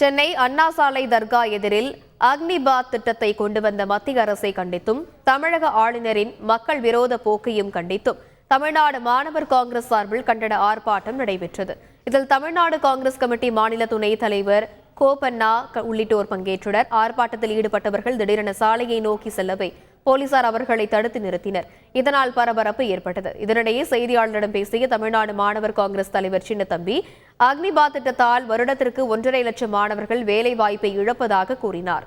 சென்னை அண்ணா சாலை தர்கா எதிரில் அக்னிபாத் திட்டத்தை கொண்டு வந்த மத்திய அரசை கண்டித்தும் தமிழக ஆளுநரின் மக்கள் விரோத போக்கையும் கண்டித்தும் தமிழ்நாடு மாணவர் காங்கிரஸ் சார்பில் கண்டன ஆர்ப்பாட்டம் நடைபெற்றது. இதில் தமிழ்நாடு காங்கிரஸ் கமிட்டி மாநில துணைத் தலைவர் கோபண்ணா உள்ளிட்டோர் பங்கேற்றனர். ஆர்ப்பாட்டத்தில் ஈடுபட்டவர்கள் திடீரென சாலையை நோக்கி செல்லவே போலீசார் அவர்களை தடுத்து நிறுத்தினர். இதனால் பரபரப்பு ஏற்பட்டது. இதனிடையே செய்தியாளர்களிடம் பேசிய தமிழ்நாடு மாணவர் காங்கிரஸ் தலைவர் சின்னத்தம்பி அக்னிபாத் திட்டத்தால் வருடத்திற்கு ஒன்றரை லட்சம் மாணவர்கள் வேலை வாய்ப்பை இழப்பதாக கூறினார்.